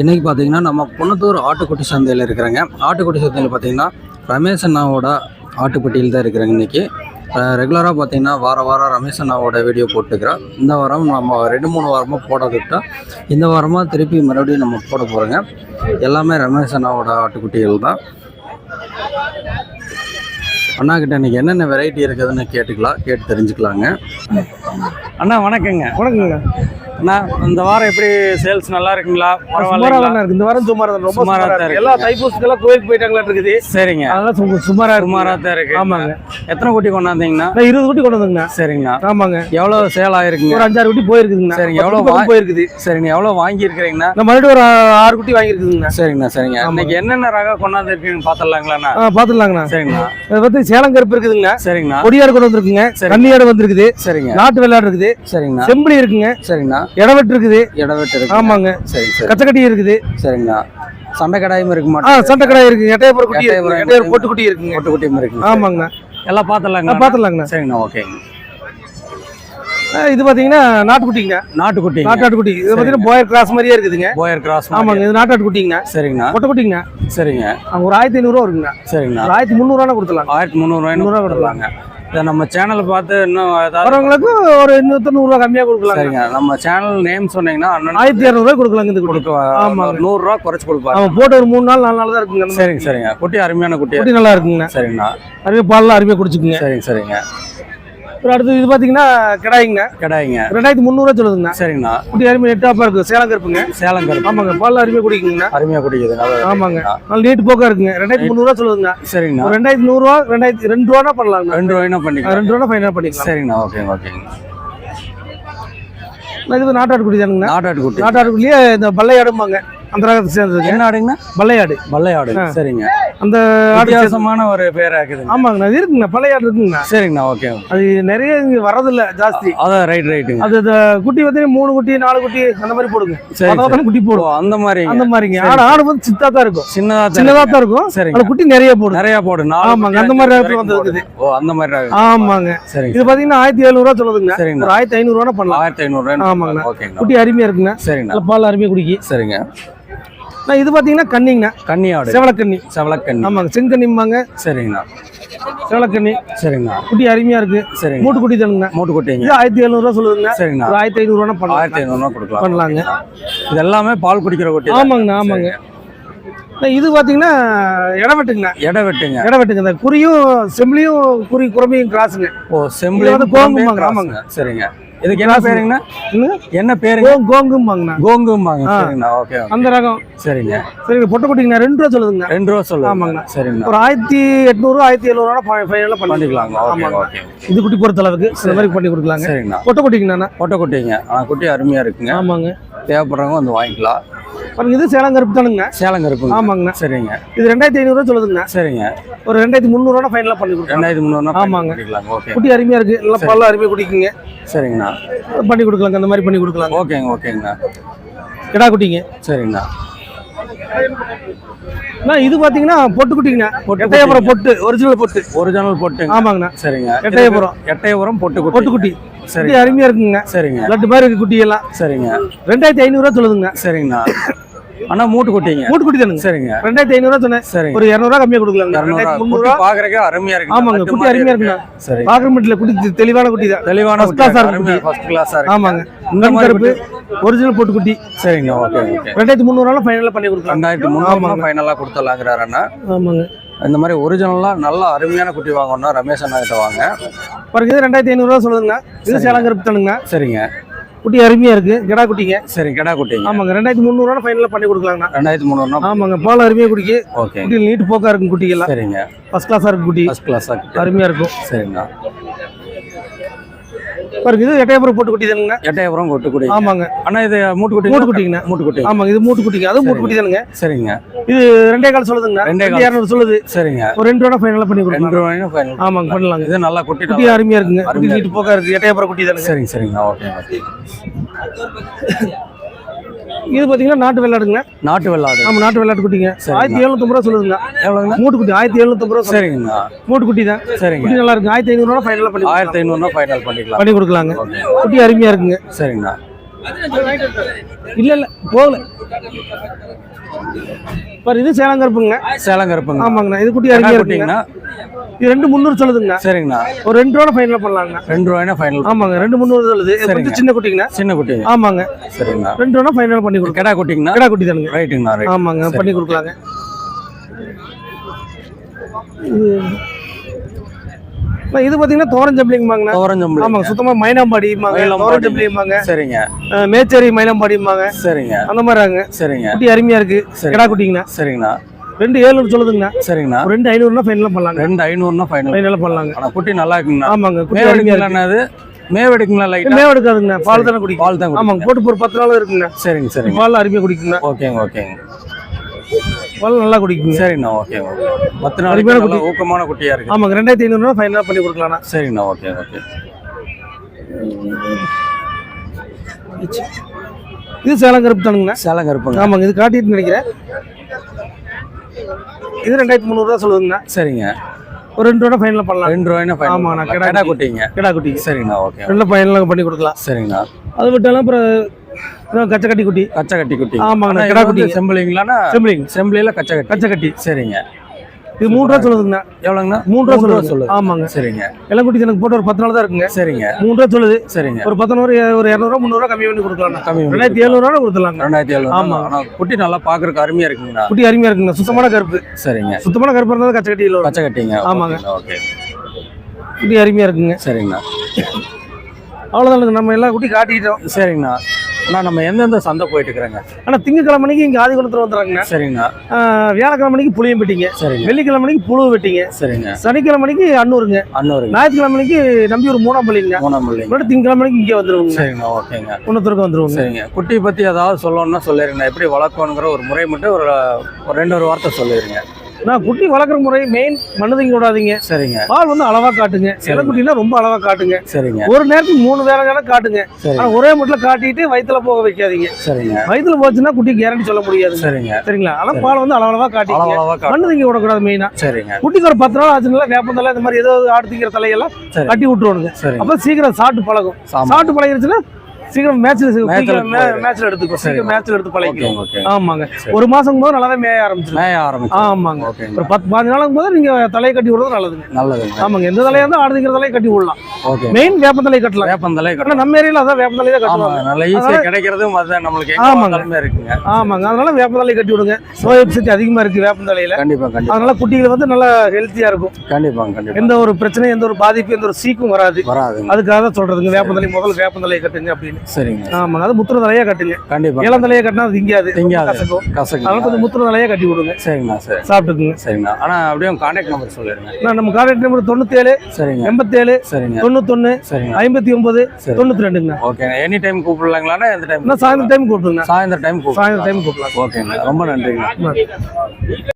இன்றைக்கி பார்த்தீங்கன்னா நம்ம குணத்தூர் ஆட்டுக்குட்டி சந்தையில் இருக்கிறாங்க. ஆட்டுக்குட்டி சந்தையில் பார்த்தீங்கன்னா ரமேஷ் அண்ணாவோட ஆட்டுப்பட்டியில் தான் இருக்கிறாங்க இன்றைக்கி ரெகுலராக பார்த்தீங்கன்னா வார வாரம் ரமேஷ் அண்ணாவோட வீடியோ போட்டுக்கிறோம். இந்த வாரம் நம்ம ரெண்டு மூணு வாரமாக போடாதுக்கிட்டா இந்த வாரமாக திருப்பி மறுபடியும் நம்ம போட போகிறோங்க எல்லாமே ரமேஷ் அண்ணாவோட ஆட்டுக்குட்டிகள் தான். அண்ணா கிட்ட இன்னைக்கு என்னென்ன வெரைட்டி இருக்குதுன்னு கேட்டுக்கலாம் கேட்டு தெரிஞ்சுக்கலாங்க. அண்ணா வணக்கங்க. வணக்கங்க. இந்த வாரம் எப்படி சேல்ஸ் நல்லா இருக்குங்களா? இருக்கு. இந்த வாரம் சுமாரா தான் ரொம்ப சுமாரா தான் இருக்கு. எல்லா தைப்பூசத்துக்கெல்லாம் கோயிலுக்கு போயிட்டாங்களா இருக்குது சரிங்க. அதனால சும- சுமாரா சுமாரா தான் இருக்கு. ஆமாங்க. எத்தனை குட்டி கொண்டாந்தீங்கன்னா இருபது குட்டி கொண்டு வந்துங்கண்ணா சரிங்கண்ணா. ஆமாங்க. எவ்வளவு சேல் ஆயிருக்குங்க? ஒரு அஞ்சாறு குட்டி போயிருக்குதுங்கண்ணா. சரிங்க, எவ்வளவு போயிருக்குது. சரிங்க. எவ்வளவு வாங்கி இருக்கிறீங்கண்ணா மறுபடியும் ஒரு ஆறு குட்டி வாங்கியிருக்குதுங்கண்ணா. சரிங்கண்ணா சரிங்க. இன்னைக்கு என்னென்ன ரகம் கொண்டாந்து இருக்கீங்கன்னு பார்த்துடலாங்களாண்ணா? ஆ பார்த்துடலாங்கண்ணா. சரிங்கண்ணா. அது வந்து சேலம் கருப்பு இருக்குதுங்கண்ணா. சரிங்கண்ணா. கொடியாடு கொண்டு வந்திருக்குங்க. கன்னியாடு வந்திருக்குது. சரிங்க. நாட்டு வெள்ளாடு இருக்குது. சரிங்கண்ணா. செம்பிளி இருக்குங்க. சரிங்கண்ணா. இடவெட்டு இருக்குது இடவெட்டு இருக்கு ஆமாங்க. சரி சரி. கச்சக்கட்டி இருக்குது. சரிங்கண்ணா சண்டை கடாயும் இருக்க ஆ மாட்டேன் சண்டை கடை இருக்கு. எட்டையப்புறம் குட்டி எட்டயபுரம் இருக்குங்க எட்டையப்புறம் பொட்டு குட்டி இருக்குங்க. ஒட்டு குட்டியும் இருக்குங்க ஆமாங்கண்ணா எல்லாம் பார்த்துடலாங்க பார்த்துடலாங்கண்ணா சரிங்கண்ணா ஓகேங்க இது பார்த்தீங்கன்னா நாட்டுக்குட்டிங்க. நாட்டுக்குட்டி நாட்டாட்டு இது பார்த்தீங்கன்னா போயர் கிராஸ் மாதிரியே இருக்குதுங்க. போயர் கிராஸ் ஆமாங்க இது நாட்டாட்டு குட்டிங்கண்ணா சரிங்கண்ணா பொட்டை குட்டிங்க சரிங்க ஒரு ஆயிரத்தி ஐநூறுரூவா இருக்குங்க சரிங்கண்ணா ஆயிரத்தி முந்நூறுவா கொடுத்துலாம் ஆயிரத்தி முந்நூறுவா கொடுத்துருவாங்க இதை நம்ம சேனலை பார்த்து இன்னும் ஏதாவது வரவங்களுக்கு ஒரு இன்னொருத்தர் நூறுரூவா கம்மியாக கொடுக்கலாங்க. சரிங்க. நம்ம சேனல் நேம் சொன்னீங்கன்னா ஆயிரத்தி இரநூறுவா கொடுக்கலாங்க குட்டி. கொடுக்க ஆமாங்க. நூறுரூவா குறைச்சு கொடுப்பாரு. அவன் போட்டு ஒரு மூணு நாள் நாலு நாள் தான் இருக்குங்க. சரிங்க சரிங்க. குட்டி அருமையான குட்டி. குட்டி நல்லா இருக்குங்க. சரிங்கண்ணா அருமையாக பால்லாம் அருமையாக குடிச்சுக்குங்க. சரிங்க சரிங்க. அடுத்து இது பார்த்தீங்கன்னா கிடாய்ங்க. கிடாய்ங்க. ரெண்டாயிரத்தி முந்நூறுவா சொல்லுதுங்கண்ணா சரிங்கண்ணா. குட்டி அருமையாக எட்டாப்பா இருக்கு சேலம் கருப்புங்க. சேலம் கருப்பு. ஆமாங்க பால் அருமையாக குடிக்குங்கண்ணா. அருமையாக குடிக்குது ஆமாங்க. நல்ல நீட்டு போக்கா இருக்குங்க. ரெண்டாயிரத்தி முந்நூறுவா சொல்லுதுங்க. சரிங்கண்ணா. ரெண்டாயிரத்தி நூறுரூவா ரெண்டாயிரத்தி ரெண்டு ரூபா பண்ணலாங்க ரெண்டு ரூபாய்னா பண்ணிக்கலாம். ரெண்டு ரூபா ஃபைனல் பண்ணிக்கலாம். சரிங்கண்ணா ஓகேங்க ஓகேங்க. இது நாட்டாடு குட்டி தானுங்கண்ணா. நாட்டாட்டு குட்டி நாட்டாடுக்குள்ளேயே இந்த பல்லையாடும்பாங்க. அந்த ரகத்தை சேர்ந்ததுங்க என்ன ஆடுங்கண்ணா? பல்லையாடு வல்லையாடு ஆ. சரிங்க. அந்த ஆடு வித்தியாசமான ஒரு பேரா இருக்குதுங்க. ஆமாங்கண்ணா இது இருக்குங்கண்ணா பல்லையாடு இருக்குங்கண்ணா. சரிங்கண்ணா ஓகே அது நிறைய இங்க வரதில்ல ஜாஸ்தி. அதான் ரைட் ரைட்டுங்க. அது குட்டி வந்து மூணு குட்டி நாலு குட்டி அந்த மாதிரி போடுங்க. சரி சரி. குட்டி ஓ, போடும் அந்த மாதிரி அந்த மாதிரிங்க. ஆனா ஆடு வந்து சித்தா தான் இருக்கும். சின்னதா சின்னதா. தான் இருக்கும். சரிங்க. ஆனா குட்டி நிறைய போடும். நிறைய போடு நாலு ஆமாங்க, அந்த மாதிரி ரகத்துல வந்து போடுது. ஓ அந்த மாதிரி. ஆமாங்க. சரிங்க இது பாத்தீங்கன்னா ஆயிரத்தி எழுநூறுவா சொல்லுதுங்க சரிங்கண்ணா. ஒரு ஆயிரத்தி ஐநூறுவா பண்ணலாம். ஆயிரத்தி ஐநூறு ஆமாங்கண்ணா. ஓகேங்கண்ணா. குட்டி அருமையா இருக்குங்க நல்ல பால் அருமையா குடிக்கி. சரிங்க. நான் இது பாத்தீங்கன்னா கன்னிங்கண்ணா கன்னியாடு. செவலக்கண்ணி செவலக்கண்ணி ஆமாங்க செங்கண்ணிம்பாங்க சரிங்கண்ணா செவலக்கண்ணி சரிங்கண்ணா குட்டி அருமையா இருக்கு. சரிங்க. மூட்டு குட்டி தானுங்க. மூட்டு குட்டிங்க இது ஆயிரத்தி எழுநூறுவா சொல்லுதுங்க. சரிங்கண்ணா ஒரு ஆயிரத்தி ஐநூறுவா ஆயிரத்தி பண்ணலாம் ஐநூறுரூவா கொடுக்கலாம். பண்ணலாங்க. இது எல்லாமே பால் குடிக்கிற குட்டி. ஆமாங்கண்ணா ஆமாங்க இது பாத்தீங்கன்னா இடவெட்டுங்கண்ணா எடை வெட்டுங்க இடவெட்டுங்க இந்த குறியும் செம்பிளியும் குறி குறமையும் கிராஸுங்க. ஓ செம்பிளி வந்து ஆமாங்க. சரிங்க. இதுக்கு என்ன பேருங்கண்ணா? என்ன? பேருங்க? கோங்கும்பாங்கண்ணா. கோங்கும்பாங்க. சரிங்கண்ணா. ஓகே. அந்த ரகம். சரிங்க. சரிங்க பொட்டை குட்டிங்கண்ணா. ரெண்டு ரூபா சொல்லுதுங்க ரெண்டு ரூபா சொல்லுங்க ஆமாங்கண்ணா. சரிங்கண்ணா. ஒரு ஆயிரத்தி எட்நூறு ஆயிரத்தி எழுநூறுவா ஃபைனலாக பண்ணிக்கலாங்க. ஓகே ஆமாங்க இது குட்டி பொறுத்த அளவுக்கு இந்த மாதிரி பண்ணி கொடுக்கலாங்க. சரிங்கண்ணா. பொட்டை குட்டிங்கண்ணா கொட்டை குட்டிங்க. ஆனால் குட்டி அருமையாக இருக்குங்க. ஆமாங்க. தேவைப்படுறவங்க வந்து வாங்கிக்கலாம். பாருங்க இது சேலம் கருப்பு தானுங்க சேலம் கருப்புங்க. ஆமாங்கண்ணா. சரிங்க. இது ரெண்டாயிரத்தி ஐநூறுவா சொல்லுதுங்க சரிங்க. ஒரு ரெண்டாயிரத்தி முந்நூறுவா ஃபைனலாக பண்ணி கொடுக்கலாம். ரெண்டாயிரத்தி முந்நூறுனா ஆமாங்க. குட்டி அருமையா இருக்கு. நல்லா பல்ல அருமையா குடிக்குங்க. சரிங்கண்ணா. பண்ணி கொடுக்கலாங்க அந்த மாதிரி பண்ணி கொடுக்கலாங்க. ஓகேங்க ஓகேங்கண்ணா. கிடா குட்டிங்க. சரிங்கண்ணா. இது பாத்தீங்கன்னா பொட்டு குட்டிங்கண்ணா. பொட்டு எட்டயபுரம் பொட்டு ஒரிஜினல் பொட்டு. ஒரிஜினல் பொட்டுங்க. ஆமாங்கண்ணா. சரிங்க. எட்டயபுரம். எட்டயபுரம் பொட்டு பொட்டு குட்டி. சரி அருமையா இருக்குங்க. சரிங்க. லட்டு மாதிரி இருக்கு குட்டி எல்லாம் சரிங்க. ரெண்டாயிரத்தி ஐநூறுவா சொல்லுதுங்க. சரிங்கண்ணா. அண்ணா மூட்டு குட்டிங்க. மூட்டு குட்டி தானுங்க. சரிங்க. ரெண்டாயிரத்தி ஐநூறுவா சொன்னேன். சரிங்க. ஒரு இரநூறுவா கம்மியா இரநூறுவா. ரெண்டாயிரத்தி குட்டி முந்நூறுவா. பார்க்கறதுக்கே அருமையா இருக்கு ஆமாங்க, குட்டி அருமையா இருக்கு. இருக்குண்ணா. சரி. பாக்குறமெண்ட்ல குட்டி தெ- தெளிவான குட்டி தான். தெளிவான இருக்கு குட்டி. ஃபர்ஸ்ட் கிளாஸா இருக்கு ஆமாங்க. இந்த மாதிரி கருப்பு ஒரிஜினல் பொட்டு குட்டி. சரிங்க ஓகே ரெண்டாயிரத்தி முந்நூறுவா ஃபைனலா பண்ணி கொடுக்கலாம். ரெண்டாயிரத்தி முந்நூறு ஃபைனலாக கொடுத்துடலாங்கிறாரு அண்ணா. ஆமாங்க. இந்த மாதிரி ஒரிஜினலாக நல்ல அருமையான குட்டி வாங்கணும்னா ரமேஷ் அண்ணா கிட்ட வாங்க இது ரெண்டாயிரத்தி ஐநூறுவா சொல்லுதுங்க. இது சேலம் கருப்பு தானுங்க. சரிங்க. குட்டி அருமையா இருக்கு. கிடா குட்டிங்க. சரி கிடா குட்டிங்க. ஆமாங்க ரெண்டாயிரத்தி முந்நூறுவா ஃபைனலா பண்ணி கொடுக்கலாங்கண்ணா. ரெண்டாயிரத்தி முந்நூறுனா ஆமாங்க பால் அருமையா குடிக்கு. ஓகே. குட்டி நீட்டு போக்கா இருக்கும் குட்டிகள்லாம். சரிங்க. ஃபர்ஸ்ட் கிளாஸா இருக்கும் குட்டி. ஃபர்ஸ்ட் கிளாஸாக அருமையா இருக்கும். சரிங்கண்ணா. பாருங்க இது எட்டயபுரம் போட்டு குட்டி தானுங்க. எட்டயபுரம் கொட்டு குடி ஆமாங்க. அண்ணா இது மூட்டு குட்டி மூட்டு குட்டிங்கண்ணா. மூட்டு குட்டி ஆமாங்க இது மூட்டு குட்டிங்க அதுவும் மூட்டு குட்டி தானுங்க. சரிங்க. இது ரெண்டே கால் சொல்லுதுங்க ரெண்டே ரெண்டு கால். இரநூறு சொல்லுது. சரிங்க. ஒரு ரெண்டு ரூபா ஃபைனலா பண்ணி ரெண்டு கொடுக்கலாம் ரூபாயும் ஃபைனல் ஆமாங்க பண்ணலாங்க. இது நல்லா குட்டி குட்டி நல்லா- அருமையா இருக்குங்க. குட்டி நீட்டு போக்கா இருக்கு. எட்டயபுரம் குட்டி தானுங்க. சரிங்க சரிங்கண்ணா ஓகே ஓகே இது பாத்தீங்கன்னா நாட்டு வெள்ளாடுங்க. நாட்டு வெள்ளாடு. ஆமா நாட்டு வெள்ளாட்டு குட்டிங்க. சரிங்க. ஆயிரத்தி எழுநூத்தம்பது ரூபா சொல்லுதுங்க. எவ்வளோங்கண்ணா மூட்டு குட்டி ஆயிரத்தி எழுநூத்தம்பது ரூபா. சரிங்கண்ணா மூட்டு குட்டி தான் சரிங்க. குட்டி நல்லா இருக்கு ஆயிரத்தி ஐநூறு ரூபா ஃபைனலா பண்ணி ஆயிரத்தி ஐநூறுனா ஃபைனல் பண்ணிக்கலாம். பண்ணி கொடுக்கலாங்க. குட்டி அருமையா இருக்குங்க. சரிங்கண்ணா இல்ல இல்ல போகல. பாரு இது சேலங்கருப்புங்க. சேலம் கருப்புங்க ஆமாங்கண்ணா இது குட்டி கடா அருமையா இருக்குங்க. குட்டிங்கண்ணா? இது ரெண்டு முந்நூறு சொல்லுதுங்கண்ணா. சரிங்கண்ணா. ஒரு ரெண்டு ரூபா ஃபைனல் பண்ணலாங்கண்ணா. ரெண்டு ரூபாய்னா ஃபைனல் ஆமாங்க ரெண்டு முந்நூறு சொல்லுது. கொஞ்சம் சின்ன குட்டிங்கண்ணா. சின்ன குட்டி. ஆமாங்க. சரிங்கண்ணா. ரெண்டு ரூபா ஃபைனல் பண்ணி கொடுக்கலாம் கெடா குட்டிங்கண்ணா? கடா குட்டி தானுங்க. ரைட்டுங்கண்ணா ரைட் ஆமாங்க. பண்ணி கொடுக்கலாங்க. இது பார்த்தீங்கன்னா தோரஞ்சம்பளிங்கம்மாங்கண்ணா தோரஞ்சம்பளி ஆமாங்க சுத்தமா மைனாம்பாடிம்பாங்க மயிலம்பாடி. தோரஞ்சம்பளிம்பாங்க சரிங்க. மேச்சேரி மயிலம்பாடிம்பாங்க சரிங்க. அந்த மாதிரிங்க சரிங்க. குட்டி அருமையா இருக்கு. சரி. கிடா குட்டிங்கண்ணா. சரிங்கண்ணா. ரெண்டு ஏழுநூறு சொல்லுதுங்கண்ணா. சரிங்கண்ணா. ரெண்டு ஐநூறுனா ஃபைனலாக பண்ணலாங்க. ரெண்டு ஐநூறுனா ஃபைனல் ஃபைனலாக பண்ணலாங்க. ஆனா குட்டி நல்லா இருக்குங்கண்ணா. ஆமாங்க குட்டி அருமையா இருக்கு. மேவடிங்களா அது மேவடிங்களா லைட்டா மேவ எடுக்காதுங்கண்ணா பால் தானே குடிக்கும். பால் தான் ஆமாங்க போட்டு ஒரு பத்து நாள் இருக்குங்கண்ணா. சரிங்க சரிங்க. பால் அருமையாக குடிக்குங்கண்ணா. ஓகேங்க ஓகேங்க. பால் நல்லா குடிக்குங்க. சரிங்கண்ணா ஓகே ஓகே. பத்து நாளைக்கு நல்லா ஊக்கமான குட்டியா இருக்கு ஆமாங்க ரெண்டாயிரத்தி ஐநூறுனா ஃபைனலாக பண்ணி கொடுக்கலாம்ண்ணா. சரிங்கண்ணா ஓகே ஓகே. இது சேலம் கருப்பு தானுங்கண்ணா. சேலம் கருப்புங்க. ஆமாங்க இது காட்டிட்டு நினைக்கிறேன். இது ரெண்டாயிரத்தி முந்நூறுரூவா சொல்லுதுங்கண்ணா. சரிங்க. ஒரு ரெண்டு ரூபா ஃபைனலாக பண்ணலாம். ரெண்டு ரூபாய்னா ஆமாண்ணா, ஃபைனல் கிடா கடா குட்டிங்க. கிடா குட்டி சரிங்கண்ணா ஓகே ரெண்டு ஃபைனலாக பண்ணி கொடுக்கலாம். சரிங்கண்ணா. அது விட்டாலும் அப்புறம் கச்சக்கட்டி குட்டி. கச்சை கட்டி. குட்டி ஆமாங்கண்ணா, கிடா குட்டிங்க. செம்பிளிங்களாண்ணா செம்பிளிங் செம்பிளியில கச்சை கட்டி கச்சக்கட்டி. சரிங்க. இது மூணு ரூபா சொல்லுதுங்கண்ணா. எவ்வளோங்கண்ணா? மூணு ரூபா சொல்லுது. சொல்லுது. ஆமாங்க. சரிங்க. இளங்குட்டி எனக்கு போட்டு ஒரு பத்து நாள் தான் இருக்குங்க. சரிங்க. மூணு ரூபா சொல்லுது. சரிங்க. ஒரு பத்தனூறு ஒரு இரநூறுவா முந்நூறுவா கம்மி பண்ணி கொடுக்கலாம் கம்மி ரெண்டாயிரத்தி எழுநூறுவா கொடுத்துலாங்க ரெண்டாயிரத்தி ஏழு ஆமா. ஆனா குட்டி நல்லா பாக்குறதுக்கு அருமையா இருக்குங்கண்ணா. குட்டி அருமையா இருக்குங்க சுத்தமான கருப்பு. சரிங்க. சுத்தமான கருப்பு இருந்தால் கச்சக்கட்டியில் வரும். பச்சை கட்டிங்க ஆமாங்க. ஓகே. குட்டி அருமையா இருக்குங்க. சரிங்கண்ணா. அவ்வளோதானுங்க நம்ம எல்லா குட்டி காட்டிட்டோம் சரிங்கண்ணா. அண்ணா நம்ம எந்தெந்த சந்தை போயிட்டு இருக்கிறேங்க ஆனால் திங்கக்கிழமைக்கு இங்கே ஆதிகுளத்தில் வந்துடுறாங்கண்ணா. சரிங்கண்ணா வியாழக்கிழமைக்கு புளியம் வெட்டிங்க. சரிங்க. வெள்ளிக்கிழமைக்கு புழு வெட்டிங்க. சரிங்க. சனிக்கிழமைக்கு அன்னூருங்க. அன்னூருங்க. ஞாயிற்றுக்கிழமைக்கு நம்பி ஒரு மூணாம் பள்ளிங்க மூணாம் பிள்ளைங்க மறுபடியும் திங்கக்கிழமைக்கு இங்கே வந்துருவோங்க. சரிங்கண்ணா ஓகேங்க. குணத்திற்கு வந்துருவோங்க. சரிங்க. குட்டி பத்தி ஏதாவது சொல்லணும்னா சொல்லிருங்கண்ணா எப்படி வளர்க்கணுங்கிற ஒரு முறை மட்டும் ஒரு ஒரு ரெண்டு ஒரு வார்த்தை சொல்லிருங்க. நான் குட்டி வளர்க்குற முறை மெயின் மண்ணுதிங்க விடாதீங்க. சரிங்க. பால் வந்து அளவா காட்டுங்க. இளக்குட்டினா ரொம்ப அளவா காட்டுங்க. சரிங்க. ஒரு நேரத்துக்கு மூணு வேலை வேலை காட்டுங்க. சரி ஆனா ஒரே மட்டும் காட்டிட்டு வயித்துல போக வைக்காதீங்க. சரிங்க. வயித்துல போச்சுன்னா குட்டி கேரண்டி சொல்ல முடியாது. சரிங்க. சரிங்களா? ஆனா பால் வந்து அளவா காட்டிங்க அளவா காட்டு மண்ணு திங்க விடக்கூடாது மெயினா சரிங்க. குட்டிக்கு ஒரு பத்து நாள் ஆச்சுனால வேப்பந்தலை இந்த மாதிரி ஏதோ ஆடு திங்கிற தலையெல்லாம் கட்டி விட்டுருவானுங்க. அப்ப சீக்கிரம் சாப்பிட்டு பழகும். சாப்பிட்டு பழகிருச்சுன்னா சீக்கிரம் மேட்ச்ல மேட்ச்ல சரி. சீக்கிரம் மேட்ச்ல எடுத்து பழகிக்கும் ஆமாங்க. ஒரு மாசம் போது நல்லாவே மேய ஆரம்பிச்சிடும் மேய ஆரம்பிச்சு ஆமாங்க. ஒரு பத்து பாஞ்சு நாளுக்கு போது நீங்க தலையை கட்டி விடுறது நல்லதுங்க. நல்லதுங்க. ஆமாங்க. எந்த தலையா இருந்தா ஆடு திங்கிற தலையை கட்டி விடலாம். மெயின் வேப்பந்தலை கட்டலாம். வேப்பந்தலை ஆனா நம்ம ஏரியால அதான் வேப்பந்தலை தான் கட்டுவாங்க. நல்ல ஈஸியா கிடைக்கிறதும் அதுதான் நம்மளுக்கு ஆமாங்க. இருக்குங்க. ஆமாங்க. அதனால வேப்பந்தலை கட்டி விடுங்க. நோய் சக்தி அதிகமா இருக்கு வேப்பந்தலையில. கண்டிப்பா கண்டிப்பா. அதனால குட்டிகள் வந்து நல்லா ஹெல்த்தியா இருக்கும். கண்டிப்பாங்க கண்டிப்பா. எந்த ஒரு பிரச்சனையும் எந்த ஒரு பாதிப்பு எந்த ஒரு சீக்கும் வராது. வராதுங்க. அதுக்காக தான் சொல்றதுங்க. வேப்பந்தலை முதல்ல வேப்பந்தலையை கட்டுங்க அப்படின்னு. சரிங்க. ஆமாங்க அது முத்திர தலையா கட்டுங்க. கண்டிப்பா. இளம் தலையை கட்டினா அது திங்காது. திங்காது. கசக்கும். கசக்கு அதனால கொஞ்சம் முத்திர தலையா கட்டி விடுங்க. சரிங்கண்ணா சரி. சாப்பிட்டுக்குங்க. சரிங்கண்ணா. ஆனா அப்படியே கான்டாக்ட் நம்பர் சொல்லிருங்க நான் நம்ம கான்டாக்ட் நம்பர் தொண்ணூத்தேழு சரிங்க. எண்பத்தேழு சரிங்க. தொண்ணூத்தொன்னு சரிங்க. ஐம்பத்தி ஒன்பது சரி. தொண்ணூத்தி ரெண்டுங்க ஓகே எனி டைம் கூப்பிடலாங்களாண்ணா எந்த டைம் சாயந்தரம் டைம் கூப்பிடுங்க. சாயந்தரம் டைம் சாயந்தரம் டைம் கூப்பிடலாம். ஓகேங்க ரொம்ப நன்றிங்கண்ணா.